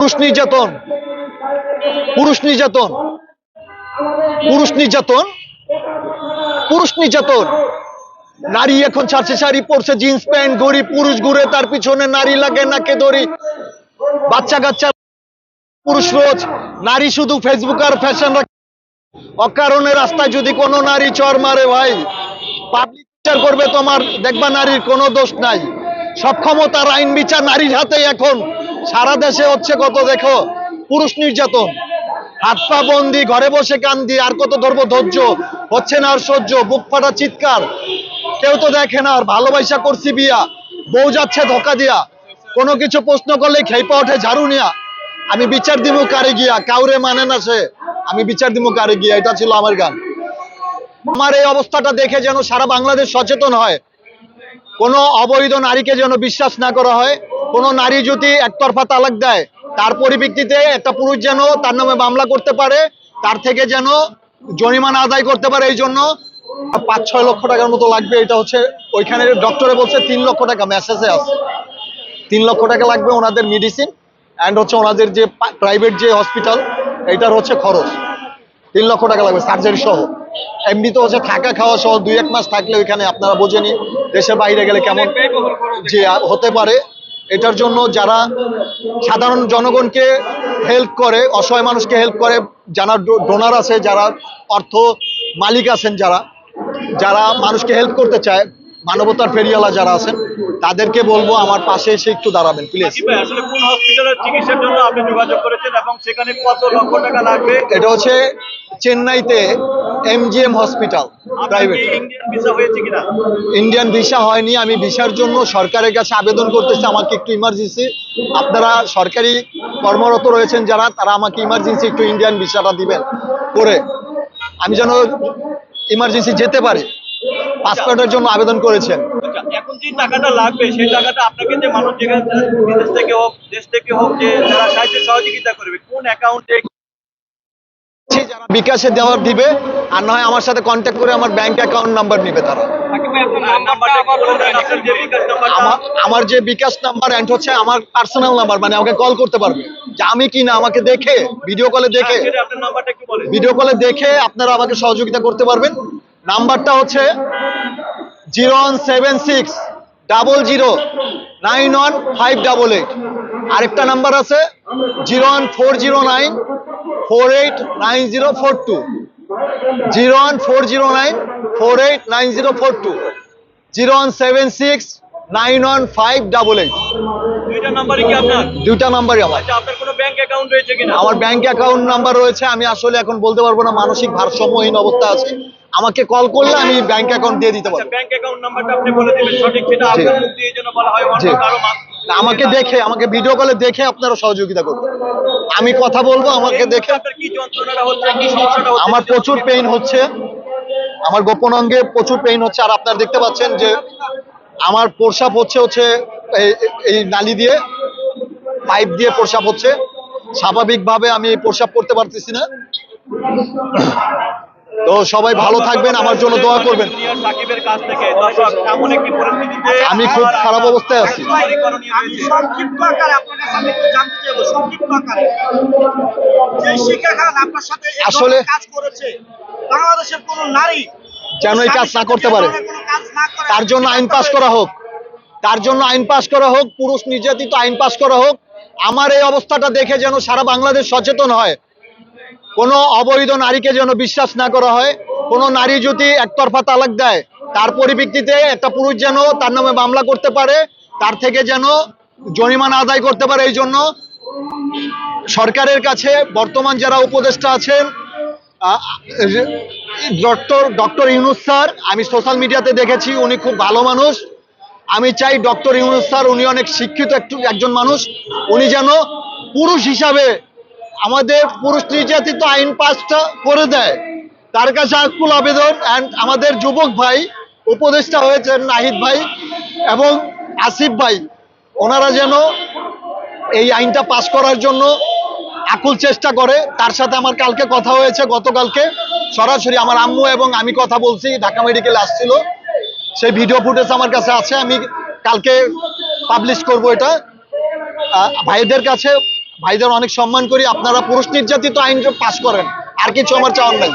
পুরুষ নির্যাতন পুরুষ নির্যাতন পুরুষ নির্যাতন পুরুষ নির্যাতন। নারী এখন ছাড়ছে শাড়ি, পরছে জিন্স, প্যান্ট গড়ি পুরুষ ঘুরে তার পিছনে নারী লাগে নাকে দড়ি। বাচ্চা কাচ্চা পুরুষ রোজ, নারী শুধু ফেসবুক আর ফ্যাশন অকারণে রাস্তায় যদি কোনো নারী চর মারে ভাই পাবলিক বিচার করবে তোমার, দেখবা নারীর কোনো দোষ নাই। সক্ষমতার আইন বিচার নারীর হাতে এখন। সারা দেশে হচ্ছে কত দেখো, পুরুষ নির্যাতন। হাত পা বন্দি, ঘরে বসে কান্দি আর কত ধরবো ধৈর্য, হচ্ছে না আর সহ্য, বুক ফাটা চিৎকার। কেউ তো দেখে না, আর ভালোবাসা করছি বিয়া, বউ যাচ্ছে ধোকা দিয়া। কোনো কিছু প্রশ্ন করলে খেপা ওঠে ঝাড়ু নিয়া। আমি বিচার দিব কারে গিয়া, কাউরে মানে না সে। আমি বিচার দিব কারে গিয়া, এটা ছিল আমার গান। আমার এই অবস্থাটা দেখে যেন সারা বাংলাদেশ সচেতন হয়। কোনো অবৈধ নারীকে যেন বিশ্বাস না করা হয়। কোনো নারী যদি একতরফা তালাক দেয়, তার পরিপ্রেক্ষিতে একটা পুরুষ যেন তার নামে মামলা করতে পারে, তার থেকে যেন জরিমানা আদায় করতে পারে এই জন্য পাঁচ ছয় লক্ষ টাকার মতো লাগবে, এটা হচ্ছে ওইখানে ডক্টরে বলছে তিন লক্ষ টাকা মেসেজে আছে। তিন লক্ষ টাকা লাগবে ওনাদের মেডিসিন অ্যান্ড হচ্ছে ওনাদের যে প্রাইভেট যে হসপিটাল এটার হচ্ছে খরচ। তিন লক্ষ টাকা লাগবে সার্জারি সহ। এমনি তো হচ্ছে থাকা খাওয়া সহ দুই এক মাস থাকলে ওইখানে আপনারা বোঝেনি, দেশের বাইরে গেলে কেমন যে হতে পারে। এটার জন্য যারা সাধারণ জনগণকে হেল্প করে অসহায় মানুষকে হেল্প করে যারা ডোনার আছে যারা অর্থ মালিক আছেন যারা যারা মানুষকে হেল্প করতে চায় মানবতার ফেরিয়ালা যারা আছেন তাদেরকে বলব আমার পাশে এসে একটু দাঁড়াবেন প্লিজ আসলে কোন হসপিটালের চিকিৎসার জন্য আপনি যোগাযোগ করেছেন এবং সেখানে কত লক্ষ টাকা লাগবে? এটা হচ্ছে চেন্নাইতে MGM hospital private Indian visa হয়েছে কিনা? ইন্ডিয়ান ভিসা হয়নি আমি ভিসার জন্য সরকারের কাছে আবেদন করতেছি আমাকে একটু ইমার্জেন্সি আপনারা সরকারি কর্মরত রয়েছেন যারা তারা আমাকে ইমার্জেন্সি একটু ইন্ডিয়ান ভিসাটা দিবেন করে। আমি যেন ইমার্জেন্সি যেতে পারি পাসপোর্টের জন্য আবেদন করেছেন। আচ্ছা, এখন যে টাকাটা লাগবে সেই টাকাটা আপনাকে যে মানুষ যেখানে বিদেশ থেকে হোক দেশ থেকে হোক যে যারা সাহায্য সহযোগিতা করবে কোন অ্যাকাউন্টে যারা বিকাশে দেওয়ার দিবে, আর নয় আমার সাথে কন্ট্যাক্ট করে আমার ব্যাংক অ্যাকাউন্ট নাম্বার নিবে তারা। আমার যে বিকাশ নাম্বার অ্যান্ড হচ্ছে আমার পার্সোনাল নাম্বার মানে আমাকে কল করতে পারবে। যে আমি কি না, আমাকে দেখে ভিডিও কলে দেখে ভিডিও কলে দেখে আপনারা আমাকে সহযোগিতা করতে পারবেন। নাম্বারটা হচ্ছে zero one seven six double zero nine one five double eight. আরেকটা নাম্বার আছে zero one four zero nine four eight nine zero four two. Zero one four zero nine four eight nine zero four two. Zero one seven six nine one five double eight. দুইটা নাম্বারই কি আপনার? দুইটা নাম্বারই আমার। আচ্ছা আপনার কোনো ব্যাংক অ্যাকাউন্ট রয়েছে কিনা? আমার ব্যাংক অ্যাকাউন্ট নাম্বার রয়েছে আমি আসলে এখন বলতে পারব না মানসিক ভারসাম্যহীন অবস্থা আছে। আমাকে কল করলে আমি ব্যাংক অ্যাকাউন্ট দিয়ে দিতে আচ্ছা পারব। ব্যাংক অ্যাকাউন্ট নাম্বারটা আপনি বলে দিবেন সঠিক সেটা আপনার মুখ দিয়ে এই বলা হয় অন্য কারও আমাকে দেখে আমাকে ভিডিও কলে দেখে আপনারা সহযোগিতা করবেন আমি কথা বলব আমাকে দেখে। কি যন্ত্রণাটা হচ্ছে কি সমস্যাটা হচ্ছে? আমার প্রচুর পেইন হচ্ছে। আমার গোপন অঙ্গে প্রচুর পেইন হচ্ছে আর আপনারা দেখতে পাচ্ছেন যে আমার প্রসাব হচ্ছে হচ্ছে এই- নালি দিয়ে পাইপ দিয়ে প্রসাব হচ্ছে। স্বাভাবিকভাবে আমি প্রসাব করতে পারতেছি না। তো সবাই ভালো থাকবেন, আমার জন্য দোয়া করবেন। আমি খুব খারাপ অবস্থায় আছি। আসলে- যেন এই কাজ না করতে পারে। তার জন্য আইন পাস করা হোক। তার জন্য আইন পাস করা হোক, পুরুষ নির্যাতিত আইন পাস করা হোক, আমার এই অবস্থাটা দেখে যেন সারা বাংলাদেশ সচেতন হয়। কোনো অবৈধ নারীকে যেন বিশ্বাস না করা হয়, কোনো নারী যদি একতরফা তালাক দেয়, তার পরিপ্রেক্ষিতে একটা পুরুষ যেন তার নামে মামলা করতে পারে, তার থেকে যেন জরিমানা আদায় করতে পারে, এই জন্য সরকারের কাছে বর্তমান যারা উপদেষ্টা আছেন ডক্টর ডক্টর ইউনুস স্যার, আমি সোশ্যাল মিডিয়াতে দেখেছি, উনি খুব ভালো মানুষ। আমি চাই ডক্টর ইউনুস স্যার, উনি অনেক শিক্ষিত একটু, একজন মানুষ। উনি যেন পুরুষ হিসাবে আমাদের পুরুষ নির্যাতিত আইন পাসটা করে দেয়। তার কাছে আকুল আবেদন। অ্যান্ড আমাদের যুবক ভাই, উপদেষ্টা হয়েছেন নাহিদ ভাই এবং আসিফ ভাই। ওনারা যেন এই আইনটা পাস করার জন্য আকুল চেষ্টা করে। তার সাথে আমার কালকে কথা হয়েছে গতকালকে। সরাসরি আমার আম্মু এবং আমি কথা বলছি। ঢাকা মেডিকেলে আসছিল। সেই ভিডিও ফুটেজ আমার কাছে আছে আমি কালকে পাবলিশ করব এটা। ভাইদের কাছে ভাইদের অনেক সম্মান করি। আপনারা পুরুষ নির্যাতিত আইন পাশ করেন আর কিছু আমার চাওয়ার নাই।